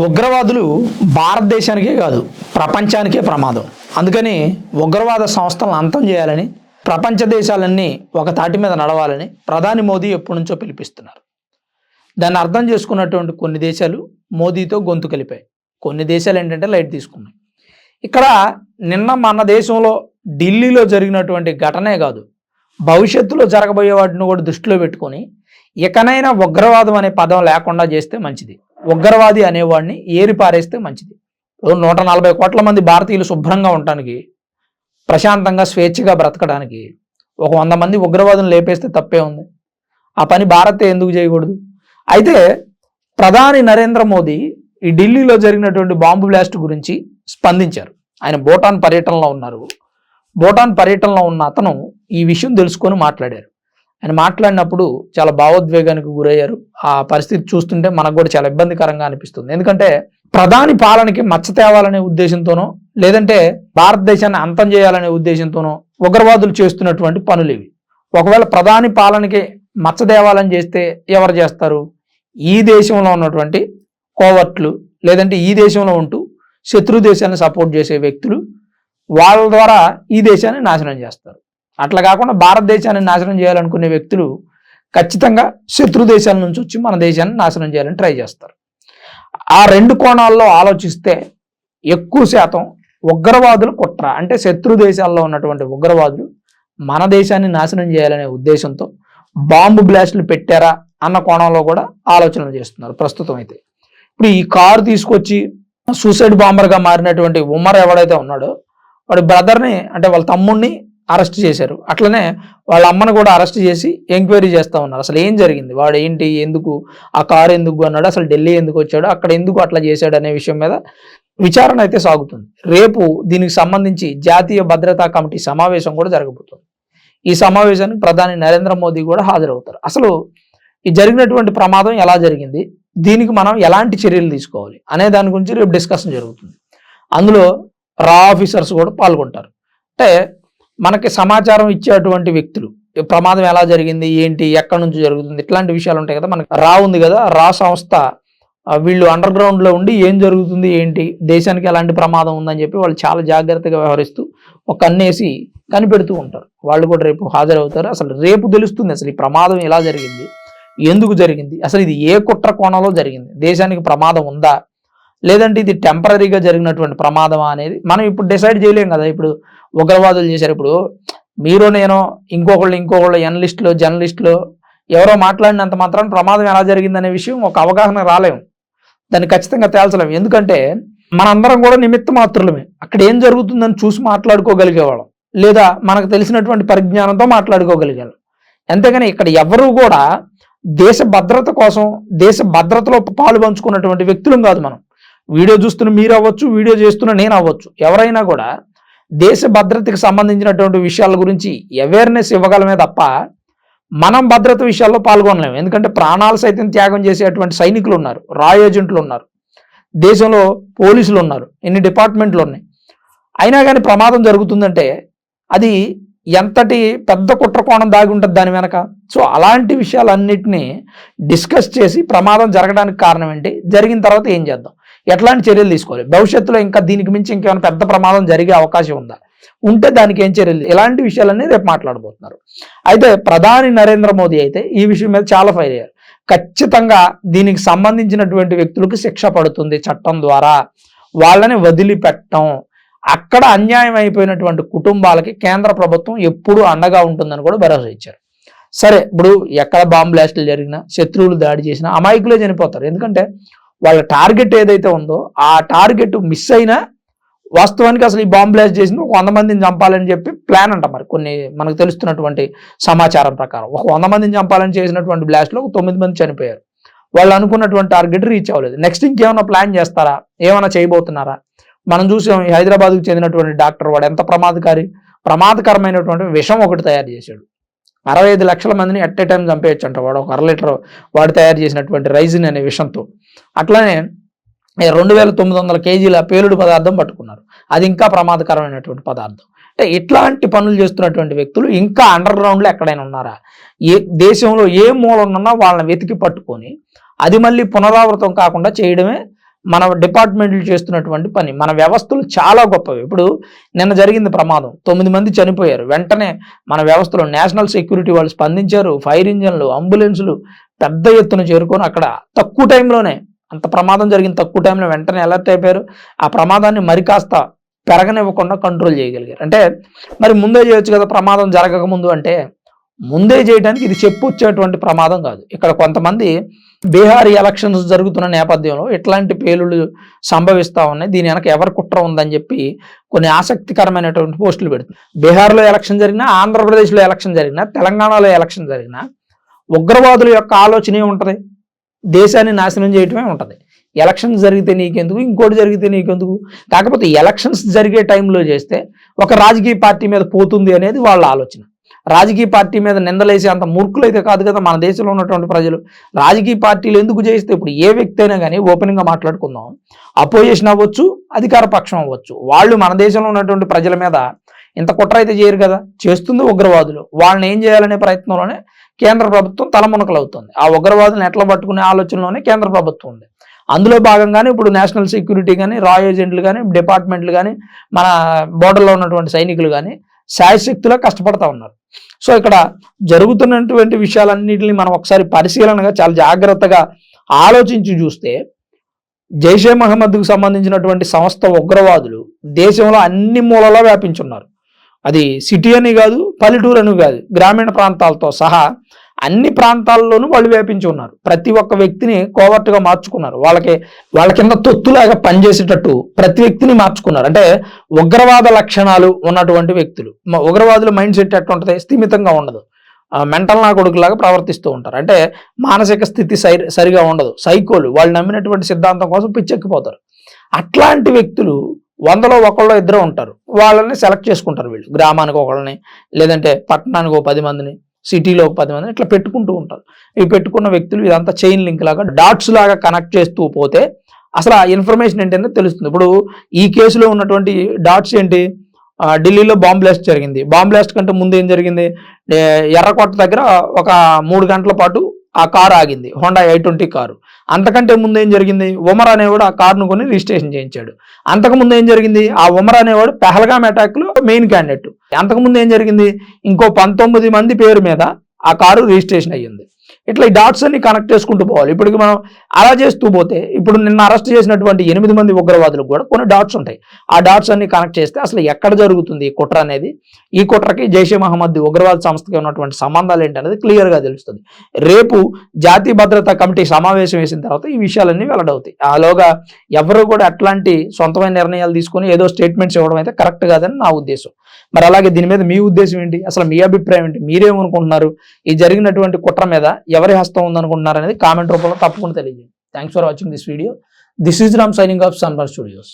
ఉగ్రవాదులు భారతదేశానికే కాదు ప్రపంచానికే ప్రమాదం. అందుకని ఉగ్రవాద సంస్థలను అంతం చేయాలని ప్రపంచ దేశాలన్నీ ఒక తాటి మీద నడవాలని ప్రధాని మోదీ ఎప్పటి నుంచో పిలిపిస్తున్నారు. దాన్ని అర్థం చేసుకున్నటువంటి కొన్ని దేశాలు మోదీతో గొంతు కలిపాయి. కొన్ని దేశాలు ఏంటంటే లైట్ తీసుకున్నాయి. ఇక్కడ నిన్న మన దేశంలో ఢిల్లీలో జరిగినటువంటి ఘటనే కాదు భవిష్యత్తులో జరగబోయే వాటిని కూడా దృష్టిలో పెట్టుకొని ఇకనైనా ఉగ్రవాదం అనే పదం లేకుండా చేస్తే మంచిది. ఉగ్రవాది అనేవాడిని ఏరి పారేస్తే మంచిది. నూట నలభై కోట్ల మంది భారతీయులు శుభ్రంగా ఉండటానికి ప్రశాంతంగా స్వేచ్ఛగా బ్రతకడానికి ఒక వంద మంది ఉగ్రవాదులు లేపేస్తే తప్పే ఉంది. ఆ పని భారత్ ఎందుకు చేయకూడదు? అయితే ప్రధాని నరేంద్ర మోదీ ఈ ఢిల్లీలో జరిగినటువంటి బాంబు బ్లాస్ట్ గురించి స్పందించారు. ఆయన భూటాన్ పర్యటనలో ఉన్నారు. భూటాన్ పర్యటనలో ఉన్న అతను ఈ విషయం తెలుసుకొని మాట్లాడారు. ఆయన మాట్లాడినప్పుడు చాలా భావోద్వేగానికి గురయ్యారు. ఆ పరిస్థితి చూస్తుంటే మనకు కూడా చాలా ఇబ్బందికరంగా అనిపిస్తుంది. ఎందుకంటే ప్రధాని పాలనకి మచ్చ తేవాలనే ఉద్దేశంతోనో లేదంటే భారతదేశాన్ని అంతం చేయాలనే ఉద్దేశంతోనో ఉగ్రవాదులు చేస్తున్నటువంటి పనులు ఇవి. ఒకవేళ ప్రధాని పాలనకి మచ్చ తేవాలని చేస్తే ఎవరు చేస్తారు? ఈ దేశంలో ఉన్నటువంటి కోవర్ట్లు లేదంటే ఈ దేశంలో ఉంటూ శత్రు దేశాన్ని సపోర్ట్ చేసే వ్యక్తులు వాళ్ళ ద్వారా ఈ దేశాన్ని నాశనం చేస్తారు. అట్లా కాకుండా భారతదేశాన్ని నాశనం చేయాలనుకునే వ్యక్తులు ఖచ్చితంగా శత్రు దేశాల నుంచి వచ్చి మన దేశాన్ని నాశనం చేయాలని ట్రై చేస్తారు. ఆ రెండు కోణాల్లో ఆలోచిస్తే ఎక్కువ శాతం ఉగ్రవాదులు కుట్ర అంటే శత్రు దేశాల్లో ఉన్నటువంటి ఉగ్రవాదులు మన దేశాన్ని నాశనం చేయాలనే ఉద్దేశంతో బాంబు బ్లాస్ట్లు పెట్టారా అన్న కోణంలో కూడా ఆలోచనలు చేస్తున్నారు ప్రస్తుతం అయితే. ఇప్పుడు ఈ కారు తీసుకొచ్చి సూసైడ్ బాంబర్గా మారినటువంటి ఉమర్ ఎవడైతే ఉన్నాడో వాడి బ్రదర్ని అంటే వాళ్ళ తమ్ముడిని అరెస్ట్ చేశారు. అట్లనే వాళ్ళ అమ్మను కూడా అరెస్ట్ చేసి ఎంక్వైరీ చేస్తూ ఉన్నారు. అసలు ఏం జరిగింది? వాడు ఏంటి? ఎందుకు? ఆ కారు ఎందుకు అన్నాడు? అసలు ఢిల్లీ ఎందుకు వచ్చాడు? అక్కడ ఎందుకు అట్లా చేశాడు అనే విషయం మీద విచారణ అయితే సాగుతుంది. రేపు దీనికి సంబంధించి జాతీయ భద్రతా కమిటీ సమావేశం కూడా జరగబోతుంది. ఈ సమావేశానికి ప్రధాని నరేంద్ర మోదీ కూడా హాజరవుతారు. అసలు ఈ జరిగినటువంటి ప్రమాదం ఎలా జరిగింది? దీనికి మనం ఎలాంటి చర్యలు తీసుకోవాలి? అనే దాని గురించి రేపు డిస్కషన్ జరుగుతుంది. అందులో రా ఆఫీసర్స్ కూడా పాల్గొంటారు. అంటే మనకి సమాచారం ఇచ్చేటువంటి వ్యక్తులు. ప్రమాదం ఎలా జరిగింది? ఏంటి? ఎక్కడి నుంచి జరుగుతుంది? ఇట్లాంటి విషయాలు ఉంటాయి కదా మనకి. రా ఉంది కదా రా సంస్థ. వీళ్ళు అండర్ గ్రౌండ్లో ఉండి ఏం జరుగుతుంది? ఏంటి? దేశానికి ఎలాంటి ప్రమాదం ఉందని చెప్పి వాళ్ళు చాలా జాగ్రత్తగా వ్యవహరిస్తూ ఒక కన్నేసి కనిపెడుతూ ఉంటారు. వాళ్ళు కూడా రేపు హాజరవుతారు. అసలు రేపు తెలుస్తుంది అసలు ఈ ప్రమాదం ఎలా జరిగింది? ఎందుకు జరిగింది? అసలు ఇది ఏ కుట్ర కోణంలో జరిగింది? దేశానికి ప్రమాదం ఉందా? లేదంటే ఇది టెంపరీగా జరిగినటువంటి ప్రమాదమా అనేది మనం ఇప్పుడు డిసైడ్ చేయలేం కదా. ఇప్పుడు ఉగ్రవాదులు చేశారు. ఇప్పుడు మీరు నేను ఇంకొకళ్ళు ఇంకొకళ్ళు ఎనలిస్టులు జర్నలిస్టులు ఎవరో మాట్లాడినంత మాత్రం ప్రమాదం ఎలా జరిగిందనే విషయం ఒక అవగాహన రాలేము. దాన్ని ఖచ్చితంగా తేల్చలేము. ఎందుకంటే మనందరం కూడా నిమిత్త మాత్రులమే. అక్కడ ఏం జరుగుతుందని చూసి మాట్లాడుకోగలిగేవాళ్ళం. లేదా మనకు తెలిసినటువంటి పరిజ్ఞానంతో మాట్లాడుకోగలిగాను అంతేగాని ఇక్కడ ఎవరూ కూడా దేశ భద్రత కోసం దేశ భద్రతలో పాలు పంచుకున్నటువంటి వ్యక్తులం కాదు మనం. వీడియో చూస్తున్న మీరు అవ్వచ్చు వీడియో చేస్తున్న నేను అవ్వచ్చు. ఎవరైనా కూడా దేశ భద్రతకి సంబంధించినటువంటి విషయాల గురించి అవేర్నెస్ ఇవ్వగలమే తప్ప మనం భద్రత విషయాల్లో పాల్గొనలేము ఎందుకంటే ప్రాణాలు సైతం త్యాగం చేసేటువంటి సైనికులు ఉన్నారు రా ఏజెంట్లు ఉన్నారు దేశంలో పోలీసులు ఉన్నారు ఎన్ని డిపార్ట్మెంట్లు ఉన్నాయి. అయినా కానీ ప్రమాదం జరుగుతుందంటే అది ఎంతటి పెద్ద కుట్రకోణం దాగి ఉంటుంది దాని వెనక? సో అలాంటి విషయాలన్నిటినీ డిస్కస్ చేసి ప్రమాదం జరగడానికి కారణం ఏంటి? జరిగిన తర్వాత ఏం చేద్దాం? ఎట్లాంటి చర్యలు తీసుకోవాలి? భవిష్యత్తులో ఇంకా దీనికి మించి ఇంకేమైనా పెద్ద ప్రమాదం జరిగే అవకాశం ఉందా? ఉంటే దానికి ఏం చర్యలు ఇలాంటి విషయాలన్నీ రేపు మాట్లాడబోతున్నారు. అయితే ప్రధాని నరేంద్ర మోదీ అయితే ఈ విషయం మీద చాలా ఫైర్ అయ్యారు. ఖచ్చితంగా దీనికి సంబంధించినటువంటి వ్యక్తులకు శిక్ష పడుతుంది చట్టం ద్వారా. వాళ్ళని వదిలిపెట్టడం అక్కడ అన్యాయం అయిపోయినటువంటి కుటుంబాలకి కేంద్ర ప్రభుత్వం ఎప్పుడూ అండగా ఉంటుందని కూడా భరోసా ఇచ్చారు. సరే ఇప్పుడు ఎక్కడ బాంబ్ బ్లాస్టులు జరిగినా శత్రువులు దాడి చేసినా అమాయకులే చనిపోతారు. ఎందుకంటే వాళ్ళ టార్గెట్ ఏదైతే ఉందో ఆ టార్గెట్ మిస్ అయినా వాస్తవానికి అసలు ఈ బాంబ్ బ్లాస్ట్ చేసింది ఒక వంద మందిని చంపాలని చెప్పి ప్లాన్ అంట మరి. కొన్ని మనకు తెలుస్తున్నటువంటి సమాచారం ప్రకారం. ఒక వంద మందిని చంపాలని చేసినటువంటి బ్లాస్ట్లో ఒక తొమ్మిది మంది చనిపోయారు. వాళ్ళు అనుకున్నటువంటి టార్గెట్ రీచ్ అవ్వలేదు. నెక్స్ట్ ఇంకేమైనా ప్లాన్ చేస్తారా? ఏమైనా చేయబోతున్నారా? మనం చూసాం హైదరాబాద్కు చెందినటువంటి డాక్టర్ వాడు ఎంత ప్రమాదకారి ప్రమాదకరమైనటువంటి విషం ఒకటి తయారు చేశాడు. అరవై ఐదు లక్షల మందిని అట్ ఏ టైం చంపేయచ్చు అంట వాడు ఒక అర లీటర్ వాడు తయారు చేసినటువంటి రైజిన్ అనే విషంతో. అట్లానే రెండు వేల తొమ్మిది వందల కేజీల పేలుడు పదార్థం పట్టుకున్నారు. అది ఇంకా ప్రమాదకరమైనటువంటి పదార్థం. అంటే ఇట్లాంటి పనులు చేస్తున్నటువంటి వ్యక్తులు ఇంకా అండర్ గ్రౌండ్లో ఎక్కడైనా ఉన్నారా? ఏ దేశంలో ఏ మూలనున్నా వాళ్ళని వెతికి పట్టుకొని అది మళ్ళీ పునరావృతం కాకుండా చేయడమే మన డిపార్ట్మెంట్లు చేస్తున్నటువంటి పని మన వ్యవస్థలు చాలా గొప్పవి. ఇప్పుడు నిన్న జరిగింది ప్రమాదం. తొమ్మిది మంది చనిపోయారు. వెంటనే మన వ్యవస్థలో నేషనల్ సెక్యూరిటీ వాళ్ళు స్పందించారు. ఫైర్ ఇంజన్లు అంబులెన్సులు పెద్ద ఎత్తున చేరుకొని అక్కడ తక్కువ టైంలోనే అంత ప్రమాదం జరిగిన తక్కువ టైంలో వెంటనే అలర్ట్ అయిపోయారు. ఆ ప్రమాదాన్ని మరి కాస్త పెరగనివ్వకుండా కంట్రోల్ చేయగలిగారు. అంటే మరి ముందే చేయొచ్చు కదా ప్రమాదం జరగక ముందు అంటే ముందే చేయడానికి ఇది చెప్పొచ్చేటువంటి ప్రమాదం కాదు. ఇక్కడ కొంతమంది బీహార్ ఎలక్షన్స్ జరుగుతున్న నేపథ్యంలో ఇట్లాంటి పేలుళ్ళు సంభవిస్తూ ఉన్నాయి. దీని వెనక ఎవరి కుట్ర ఉందని చెప్పి కొన్ని ఆసక్తికరమైనటువంటి పోస్టులు పెడుతుంది. బీహార్లో ఎలక్షన్ జరిగినా ఆంధ్రప్రదేశ్లో ఎలక్షన్ జరిగినా తెలంగాణలో ఎలక్షన్ జరిగినా ఉగ్రవాదుల యొక్క ఆలోచనే ఉంటుంది. దేశాన్ని నాశనం చేయటమే ఉంటుంది. ఎలక్షన్స్ జరిగితే నీకెందుకు? ఇంకోటి జరిగితే నీకెందుకు? కాకపోతే ఎలక్షన్స్ జరిగే టైంలో చేస్తే ఒక రాజకీయ పార్టీ మీద పోతుంది అనేది వాళ్ళ ఆలోచన. రాజకీయ పార్టీ మీద నిందలేసి అంత మూర్ఖులు అయితే కాదు కదా మన దేశంలో ఉన్నటువంటి ప్రజలు. రాజకీయ పార్టీలు ఎందుకు చేయిస్తే ఇప్పుడు ఏ వ్యక్తి అయినా కానీ ఓపెన్గా మాట్లాడుకుందాం. అపోజిషన్ అవ్వచ్చు అధికార పక్షం అవ్వచ్చు. వాళ్ళు మన దేశంలో ఉన్నటువంటి ప్రజల మీద ఇంత కుట్ర అయితే చేయరు కదా. చేస్తుంది ఉగ్రవాదులు. వాళ్ళని ఏం చేయాలనే ప్రయత్నంలోనే కేంద్ర ప్రభుత్వం తలమునకలవుతుంది ఆ ఉగ్రవాదులను ఎట్లా పట్టుకునే ఆలోచనలోనే కేంద్ర ప్రభుత్వం ఉంది. అందులో భాగంగానే ఇప్పుడు నేషనల్ సెక్యూరిటీ కానీ రా ఏజెంట్లు కానీ డిపార్ట్మెంట్లు కానీ మన బోర్డర్లో ఉన్నటువంటి సైనికులు కానీ శాయశక్తిలో కష్టపడతా ఉన్నారు. సో ఇక్కడ జరుగుతున్నటువంటి విషయాలన్నింటినీ మనం ఒకసారి పరిశీలనగా చాలా జాగ్రత్తగా ఆలోచించి చూస్తే జైషే మహమ్మద్కు సంబంధించినటువంటి సంస్థ ఉగ్రవాదులు దేశంలో అన్ని మూలలో వ్యాపించున్నారు. అది సిటీ అని కాదు పల్లెటూరు అని కాదు గ్రామీణ ప్రాంతాలతో సహా అన్ని ప్రాంతాల్లోనూ వాళ్ళు వ్యాపించి ఉన్నారు. ప్రతి ఒక్క వ్యక్తిని కోవర్ట్గా మార్చుకున్నారు. వాళ్ళకి వాళ్ళ కింద తొత్తులాగా పనిచేసేటట్టు ప్రతి వ్యక్తిని మార్చుకున్నారు. అంటే ఉగ్రవాద లక్షణాలు ఉన్నటువంటి వ్యక్తులు. ఉగ్రవాదుల మైండ్ సెట్ ఎట్లా ఉంటుంది? స్థిమితంగా ఉండదు. మెంటల్ నా కొడుకులాగా ప్రవర్తిస్తూ ఉంటారు. అంటే మానసిక స్థితి సరి సరిగా ఉండదు. సైకోలు. వాళ్ళు నమ్మినటువంటి సిద్ధాంతం కోసం పిచ్చెక్కిపోతారు. అట్లాంటి వ్యక్తులు వందలో ఒకళ్ళు ఇద్దరు ఉంటారు. వాళ్ళని సెలెక్ట్ చేసుకుంటారు వీళ్ళు. గ్రామానికి ఒకళ్ళని లేదంటే పట్టణానికి ఒక పది మందిని. సిటీలో ఒక పది మంది ఇట్లా పెట్టుకుంటూ ఉంటారు. ఇవి పెట్టుకున్న వ్యక్తులు ఇదంతా చైన్ లింక్ లాగా డాట్స్ లాగా కనెక్ట్ చేస్తూ పోతే అసలు ఆ ఇన్ఫర్మేషన్ ఏంటంటే తెలుస్తుంది. ఇప్పుడు ఈ కేసులో ఉన్నటువంటి డాట్స్ ఏంటి? ఢిల్లీలో బాంబ్ బ్లాస్ట్ జరిగింది. బాంబ్ బ్లాస్ట్ కంటే ముందు ఏం జరిగింది? ఎర్రకోట దగ్గర ఒక మూడు గంటల పాటు ఆ కారు ఆగింది. Honda eight twenty car. అంతకంటే ముందు ఏం జరిగింది? ఉమర్ అనేవాడు ఆ కారును కొని రిజిస్ట్రేషన్ చేయించాడు. అంతకు ముందు ఏం జరిగింది? ఆ ఉమర్ అనేవాడు పెహల్గామ్ అటాక్లో మెయిన్ క్యాండిడేట్ అంతకుముందు ఏం జరిగింది? ఇంకో పంతొమ్మిది మంది పేరు మీద ఆ కారు రిజిస్ట్రేషన్ అయ్యింది. ఇట్లా ఈ డాట్స్ అన్ని కనెక్ట్ చేసుకుంటూ పోవాలి. ఇప్పటికి మనం అలా చేస్తూ పోతే ఇప్పుడు నిన్న అరెస్ట్ చేసినటువంటి ఎనిమిది మంది ఉగ్రవాదులకు కూడా కొన్ని డాట్స్ ఉంటాయి. ఆ డాట్స్ అన్ని కనెక్ట్ చేస్తే అసలు ఎక్కడ జరుగుతుంది ఈ కుట్ర అనేది? ఈ కుట్రకి జైషే మహమ్మద్ ఉగ్రవాద సంస్థకి ఉన్నటువంటి సంబంధాలు ఏంటనేది క్లియర్గా తెలుస్తుంది. రేపు జాతీయ భద్రతా కమిటీ సమావేశం వేసిన తర్వాత ఈ విషయాలన్నీ వెల్లడవుతాయి. ఆలోగా ఎవరు కూడా అట్లాంటి సొంతమైన నిర్ణయాలు తీసుకొని ఏదో స్టేట్మెంట్స్ ఇవ్వడం అయితే కరెక్ట్ కాదని నా ఉద్దేశం. మరి అలాగే దీని మీద మీ ఉద్దేశం ఏంటి? అసలు మీ అభిప్రాయం ఏంటి? మీరేమనుకుంటున్నారు? ఈ జరిగినటువంటి కుట్ర మీద ఎవరి హస్తం ఉందనుకుంటున్నారు అనేది కామెంట్ రూపంలో తప్పకుండా తెలియజేయండి. Thanks for watching this video this is Ram signing off Sunbar studios